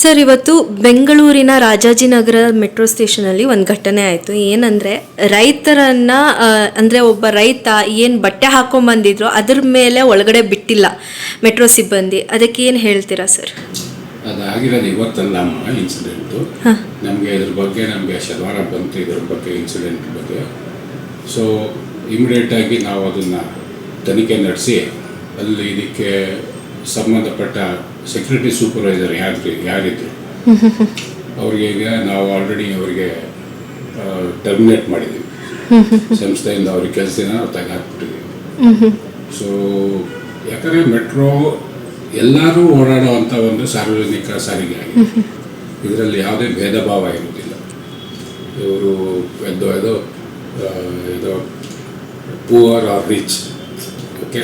Sir ಇವತ್ತು ಬೆಂಗಳೂರಿನ Rajajinagar metro ಸ್ಟೇಷನಲ್ಲಿ ಒಂದು ಘಟನೆ ಆಯಿತು. ಏನಂದರೆ ರೈತರನ್ನ ಅಂದರೆ ಒಬ್ಬ ರೈತ ಏನು ಬಟ್ಟೆ ಹಾಕೊಂಬಂದಿದ್ರು ಅದ್ರ ಮೇಲೆ ಒಳಗಡೆ ಬಿಟ್ಟಿಲ್ಲ ಮೆಟ್ರೋ ಸಿಬ್ಬಂದಿ. ಅದಕ್ಕೆ ಏನು ಹೇಳ್ತೀರಾ ಸರ್? ಅದಾಗಿರೋದು ಇವತ್ತಲ್ಲ ಅಮ್ಮ ಇನ್ಸಿಡೆಂಟು ನಮಗೆ ಇದ್ರ ಬಗ್ಗೆ ನಮಗೆ ಶನಿವಾರ ಬಂತು ಇದ್ರ ಬಗ್ಗೆ ಇನ್ಸಿಡೆಂಟ್ ಬಗ್ಗೆ. ಸೊ ಇಮಿಡಿಯೇಟಾಗಿ ನಾವು ಅದನ್ನು ತನಿಖೆ ನಡೆಸಿ ಅಲ್ಲಿ ಇದಕ್ಕೆ ಸಂಬಂಧಪಟ್ಟ ಸೆಕ್ಯೂರಿಟಿ ಸೂಪರ್ವೈಸರ್ ಯಾರು ಯಾರಿದ್ರು. ಅವರಿಗೆ ಈಗ ನಾವು ಆಲ್ರೆಡಿ ಅವರಿಗೆ ಟರ್ಮಿನೇಟ್ ಮಾಡಿದ್ದೀವಿ ಸಂಸ್ಥೆಯಿಂದ ಅವ್ರಿಗೆ ಕೆಲಸನ ತೆಗೆ ತೆಗೆದುಹಾಕ್ಬಿಟ್ಟಿದ್ದೀವಿ ಸೊ ಯಾಕಂದರೆ ಮೆಟ್ರೋ ಎಲ್ಲರೂ ಓಡಾಡುವಂಥ ಒಂದು ಸಾರ್ವಜನಿಕ ಸಾರಿಗೆ ಆಗಿದೆ. ಇದರಲ್ಲಿ ಯಾವುದೇ ಭೇದ ಭಾವ ಇರುವುದಿಲ್ಲ. ಇವರು ಇದು ಆ, ಇದು ಪೂವರ್ ಆರ್ ರಿಚ್ ಓಕೆ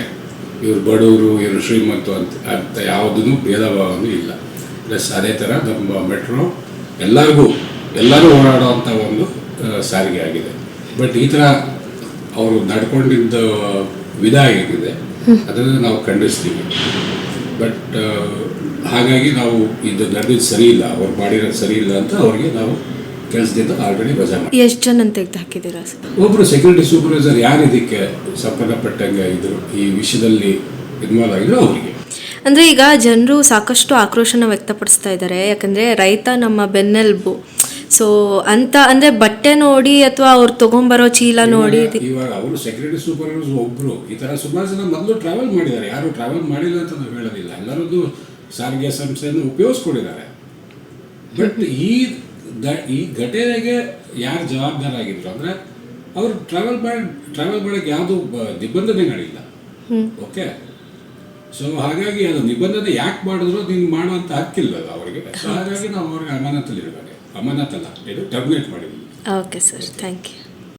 ಇವರು ಬಡವರು, ಇವರು ಶ್ರೀಮಂತು ಅಂತ ಅಂತ ಯಾವುದೂ ಭೇದ ಭಾವನೂ ಇಲ್ಲ. ಪ್ಲಸ್ ಅದೇ ಥರ ನಮ್ಮ ಮೆಟ್ರೋ ಎಲ್ಲರಿಗೂ, ಎಲ್ಲರೂ ಓಡಾಡುವಂಥ ಒಂದು ಸಾರಿಗೆ ಆಗಿದೆ. ಬಟ್ ಈ ಥರ ಅವರು ನಡ್ಕೊಂಡಿದ್ದ ವಿಧ ಏನಿದೆ ಅದನ್ನು ನಾವು ಖಂಡಿಸ್ತೀವಿ. ಬಟ್ ಹಾಗಾಗಿ ನಾವು ಇದು ನಡೆದಿದ್ದು ಸರಿ ಇಲ್ಲ, ಅವ್ರು ಮಾಡಿರೋದು ಸರಿ ಇಲ್ಲ ಅಂತ ಅವ್ರಿಗೆ ನಾವು ಕೆಲಸದಿಂದ ಆಲ್ರೆಡಿ ವಜಾ ಮಾಡಿ ಎಷ್ಟು ಜನ ತೆಗೆದು ಹಾಕಿದ್ದೀರಾ ಸರ್? ಒಬ್ಬರು ಸೆಕ್ಯೂರಿಟಿ ಸೂಪರ್ವೈಸರ್ ಯಾರು ಇದಕ್ಕೆ ಸಂಬಂಧಪಟ್ಟಂಗೆ ಇದ್ರು? ಈ ವಿಷಯದಲ್ಲಿ ಇನ್ವಾಲ್ವ್ ಆಗಿದ್ರು ಅವರಿಗೆ. ಅಂದರೆ ಈಗ ಜನರು ಸಾಕಷ್ಟು ಆಕ್ರೋಶನ ವ್ಯಕ್ತಪಡಿಸ್ತಾ ಇದ್ದಾರೆ. ಯಾಕಂದರೆ ರೈತ ನಮ್ಮ ಬೆನ್ನೆಲುಬು. ಸೊ ಅಂತ ಅಂದರೆ ಬಟ್ಟೆ ನೋಡಿ ಅಥವಾ ಅವ್ರು ತೊಗೊಂಬರೋ ಚೀಲ ನೋಡಿ ಇವಾಗ ಅವರು ಸೆಕ್ಯೂರಿಟಿ ಸೂಪರ್ವೈಸರ್ ಒಬ್ಬರು ಈ ಥರ ಸುಮಾರು ಜನ ಮೊದಲು ಟ್ರಾವೆಲ್ ಮಾಡಿದ್ದಾರೆ. ಯಾರು ಟ್ರಾವೆಲ್ ಮಾಡಿಲ್ಲ ಅಂತ ನಾವು ಹೇಳೋದಿಲ್ಲ. ಎಲ್ಲರದ್ದು ಸಾರಿಗೆ ಸಂಸ್ಥೆಯನ್ನು ಉಪಯೋಗಿಸ್ಕೊಂಡಿದ್ದಾರೆ. ಬಟ್ ಈ ದ- ಈ ಘಟನೆಗೆ ಯಾರು ಜವಾಬ್ದಾರಾಗಿದ್ರು ಅಂದ್ರೆ ಅವರು ಟ್ರಾವೆಲ್ ಮಾಡಿ ಟ್ರಾವೆಲ್ ಮಾಡೋಕ್ಕೆ ಯಾವುದು ನಿಬಂಧನೆ ನಡೆಯಿಲ್ಲ ಓಕೆ ಸೊ ಹಾಗಾಗಿ ಅದು ನಿಬಂಧನೆ ಯಾಕೆ ಮಾಡಿದ್ರು ನೀನು ಮಾಡುವಂತ ಹಕ್ಕಿಲ್ಲ ಅವರಿಗೆ. ಸೊ ಹಾಗಾಗಿ ನಾವು ಅವ್ರಿಗೆ ಅಮಾನತಲ್ಲಿ ಇರಬೇಕು ಅಲ್ಲ ಇದು ಟರ್ಮಿನೇಟ್ ಮಾಡಿದ್ವಿ ಓಕೆ ಸರ್ ಥ್ಯಾಂಕ್ ಯು